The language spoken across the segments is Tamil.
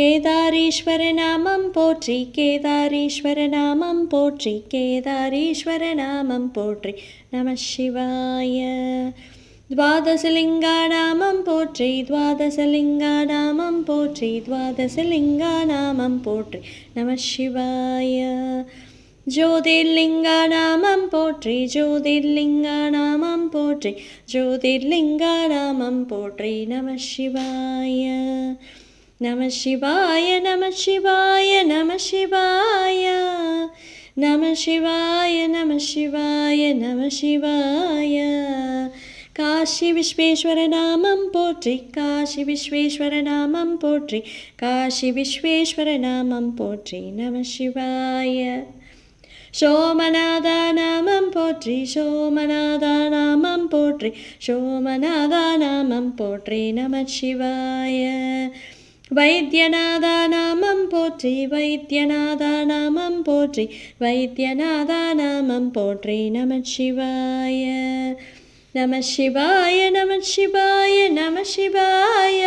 கேதாரீஸ்வர நாமம் போற்றி கேதாரீஸ்வர நாமம் போற்றி கேதாரீஸ்வர நாமம் போற்றி நம சிவாய द्वादशलिङ्गानामं पोट्रि द्वादशलिङ्गानामं पोट्रि द्वादशलिङ्गानामं पोट्रि नमः शिवाय ज्योतिर्लिङ्गानामं पोट्रि ज्योतिर्लिङ्गानामं पोट्रि ज्योतिर्लिङ्गानामं पोट्रि नमः शिवाय നമ ശിവായ നമ ശിവായ നമ ശിവായ. നമ ശിവായ നമ ശിവായ നമ ശിവായ. കാശി വിശ്വേശ്വരനാമം പോറ്റി കാശി വിശ്വേശ്വരനാമം പോറ്റി കാശി വിശ്വേശ്വരനാമം പോറ്റി നമ ശിവായ. സോമനാഥാനാമം പോറ്റി സോമനാഥാനാമം പോറ്റി സോമനാഥാനാമം പോറ്റി നമ ശിവായ. போற்றி போற்றி நம வைத்தியநாதா நாமம் போற்றி வைத்தியநாதா நாமம் போற்றி வைத்தியநாதா நாமம் போற்றி நம சிவாய. நம சிவாய நம சிவாய நம சிவாய.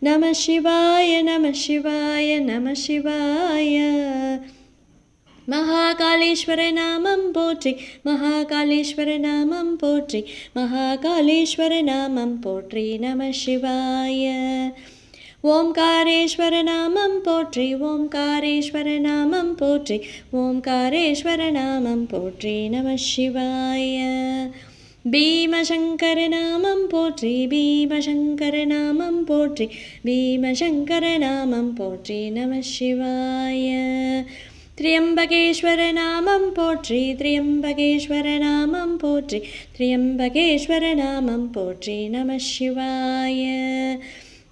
நம சிவாய நம சிவாய நம சிவாய. மகாகாளீஸ்வர நாமம் போற்றி மகாகாளீஸ்வர நாமம் போற்றி மகாகாளீஸ்வர நாமம் போற்றி நம சிவாய. ஓம்காரேஸ்வர நாமம் போற்றி ஓம்காரேஸ்வர நாமம் போற்றி ஓம்காரேஸ்வர நாமம் போற்றி நம சிவாய பீமசங்கரநாமம் போற்றி பீமசங்கரநாமம் போற்றி பீமசங்கரநாமம் போற்றி நம சிவாய त्र्यम्बकेश्वरनामं पोट्रि त्र्यम्बकेश्वरनामं पोट्रि त्र्यम्बकेश्वरनामं पोट्रि नमः शिवाय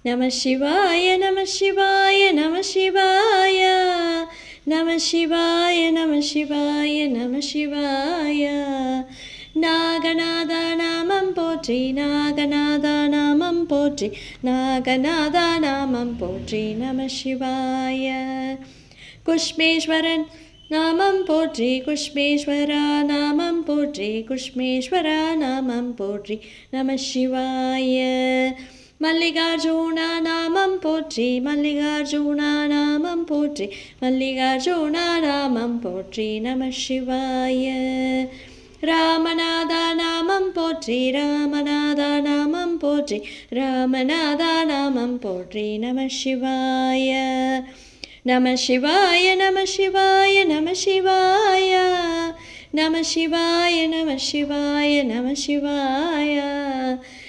நம சிவாய நம சிவாய நம சிவாய. நம சிவாய நம சிவாய நம சிவாய. நாகநாதா நாமம் போற்றி நாகநாதா நாமம் போற்றி நாகநாதா நாமம் போற்றி நம சிவாய. குஷ்மேஸ்வரன் நாமம் போற்றி குஷ்மேஸ்வரா நாமம் போற்றி குஷ்மேஸ்வரா நாமம் போற்றி நம சிவாய. മല്ലികാർജുനാമം പോറ്റി മല്ലികാർജുനാമം പോറ്റി മല്ലികാർജുനാമം പോറ്റി നമ ശിവായ. രാമനാഥാനാമം പോറ്റി രാമനാഥാനാമം പോറ്റി രാമനാഥാനാമം പോറ്റി നമ ശിവായ. നമ ശിവായ നമ ശിവായ നമ ശിവായ. നമ ശിവായ നമ ശിവായ നമ ശിവായ.